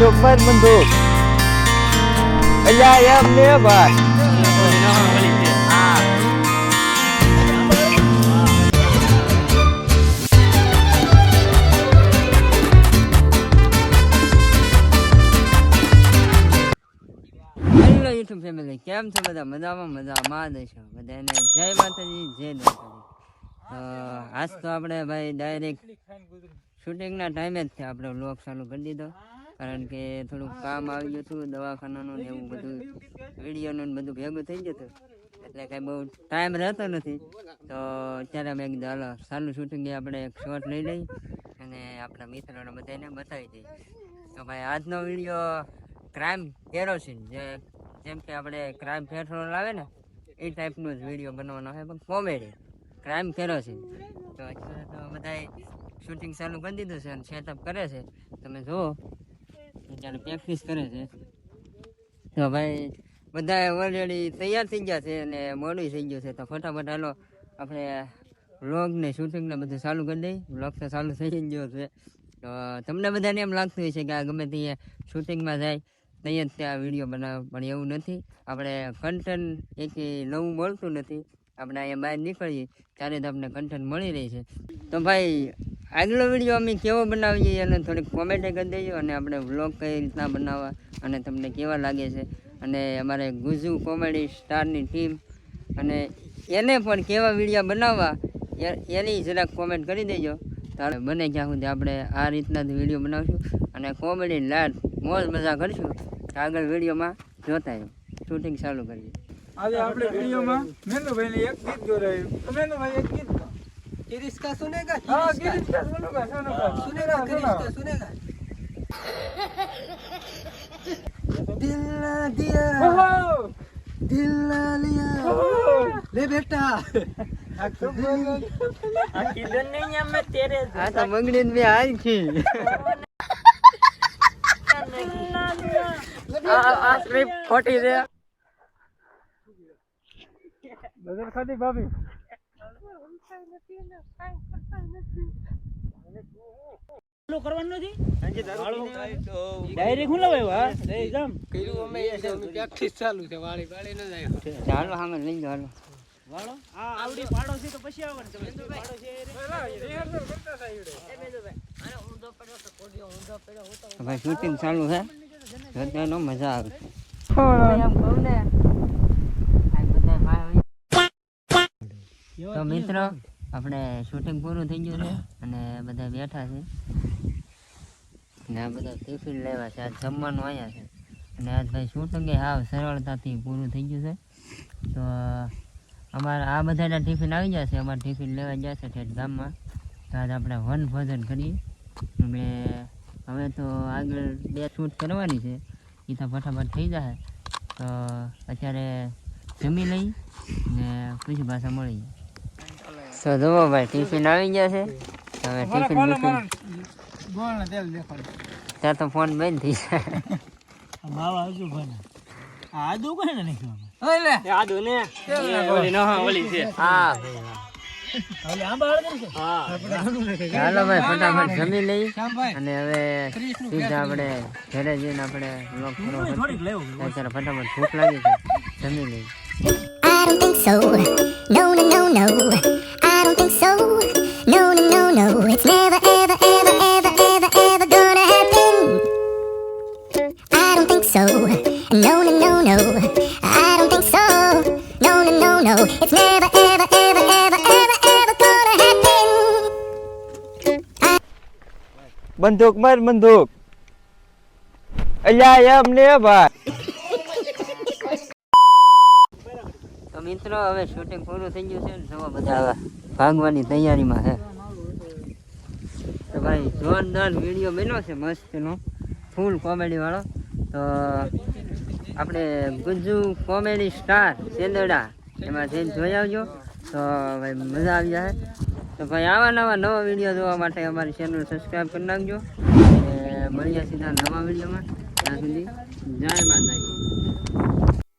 બંદૂક માર બંદૂક અલ્યા, એમ ને યુટ્યુબ ફેમિલી કેમ છો બધા? મજામાં મજામાં. જ બધાને જય માતાજી, જય દ્વારકાજી આજ તો આપણે ભાઈ ડાયરેક્ટ શૂટિંગના ટાઈમે જ છે. આપણે વ્લોગ ચાલુ કરી દીધો. કારણ કે થોડુંક કામ આવી ગયું હતું દવાખાનાનું ને એવું બધું. વિડીયોનું બધું ભેગું થઈ ગયું હતું. એટલે કાંઈ બહુ ટાઈમ રહેતો નથી. તો અત્યારે અમે કીધું હાલો સારું શૂટિંગ આપણે એક શોટ લઈ લઈ અને આપણા મિત્રોને બધાને બતાવી દઈએ. તો ભાઈ આજનો વીડિયો ક્રાઇમ કેરોસીન જે જેમ કે આપણે ક્રાઇમ પેટ્રોલ આવે ને એ ટાઈપનો જ વીડિયો બનાવવાનો છે પણ કોમેડી ક્રાઇમ કેરોસીન તો અત્યારે તો બધાએ શૂટિંગ ચાલુ કરી દીધું છે અને સેટઅપ કરે છે. તમે જુઓ. અત્યારે પ્રેક્ટિસ કરે છે. તો ભાઈ બધા ઓલરેડી તૈયાર થઈ ગયા છે અને મોડું થઈ ગયું છે. તો ફટાફટ હાલો, આપણે વ્લોગ ને શૂટિંગ ને બધું ચાલુ કરી દઈએ. વ્લોગ તો ચાલુ થઈ ગયો છે. તો તમને બધાને એમ લાગતું હોય છે કે આ ગમે તે શૂટિંગમાં જાય ત્યાં જ ત્યાં વીડિયો બનાવે પણ એવું નથી. આપણે કન્ટેન્ટ એક નવું મળતું નથી. આપણે અહીંયા બહાર નીકળીએ, ત્યારે જ આપણને કન્ટેન્ટ મળી રહી છે. તો ભાઈ આગલો વીડિયો અમે કેવો બનાવીએ એને થોડીક કોમેન્ટ કરી દેજો અને આપણે વ્લોગ કઈ રીતના બનાવવા અને તમને કેવા લાગે છે. અને અમારે ગુજુ કોમેડી સ્ટારની ટીમ અને એને પણ કેવા વીડિયો બનાવવા એની જરાક કોમેન્ટ કરી દેજો. તારે બને ક્યાં સુધી આપણે આ રીતના જ વીડિયો બનાવશું અને કોમેડી લાડ મોજ મજા કરીશું. આગળ વિડીયોમાં જોતા શૂટિંગ ચાલુ કરીએ. આજે આપણે વિડીયોમાં મેનુભાઈને એક ગીત જોડાયું. મેનુભાઈ એક ગીત. गिरीश का सुनेगा हाँ गिरीश का सुनूँगा सुनूँगा सुनेगा गिरीश का सुनेगा दिल ना दिया दिल ना लिया ले बेटा अकेले नहीं है मैं तेरे हाँ तो मंगने में आई थी आज भी फोटी दे नज़र खाती भाभी પછી આવવાનું તમે પાડો ભાઈ શૂટિંગ ચાલુ છે. જતનો મજા આવે. તો મિત્રો, આપણે શૂટિંગ પૂરું થઈ ગયું છે અને બધા બેઠા છે. ને આ બધા ટિફિન લેવા છે. આજ જમવાનું અહીંયા છે. અને આજ ભાઈ શૂટિંગ એ હાવ સરળતાથી પૂરું થઈ ગયું છે. તો, અમારા, આ બધાના ટિફિન આવી જશે. અમારે ટિફિન લેવા જશે ઠેઠ ગામમાં. તો આજ આપણે વન ભોજન કરીએ. અને હવે તો આગળ બે શૂટ કરવાની છે. એ તો ફટાફટ થઈ જશે તો અત્યારે જમી લઈ ને પછી પાછા મળી તો જુઓ ભાઈ ટિફિન આવી ગયા છે. હવે ટિફિન દેખાડો. ત્યાં તો ફોન બંધ થઈ જાય. ઓલે. હા. ચાલો ભાઈ ફટાફટ જમી લઈ અને હવે સીધા આપણે ઘરે જઈને આપણે બ્લોગ પૂરો અત્યારે ફટાફટ ભૂખ લાગી છે. જમી લઈ I don't think so. No, no, no, no. I don't think so. No, no, no, no. It's never, ever, ever, ever, ever, ever gonna happen. I don't think so. No, no, no, no. I don't think so. No, no, no, no. It's never, ever, ever, ever, ever, ever gonna happen. બંદૂક માર બંદૂક અલ્યા એમ ને ભાઈ તો મિત્રો હવે shooting પૂરું થઈ ગયું છે ને જોવા બધા હવે ભાગવાની તૈયારીમાં છે તો ભાઈ, જોરદાર વીડિયો બન્યો છે મસ્તનો ફૂલ કોમેડી વાળો. તો આપણે ગુજ્જુ કોમેડી સ્ટાર ચેંદડા એમાં જઈને જોઈ આવજો. તો ભાઈ, મજા આવી જાય. તો ભાઈ, આવા નવા નવા વીડિયો જોવા માટે અમારી ચેનલ સબસ્ક્રાઈબ કરી નાખજો. મળીએ સીધા નવા વિડીયોમાં ત્યાં સુધી જય માતાજી.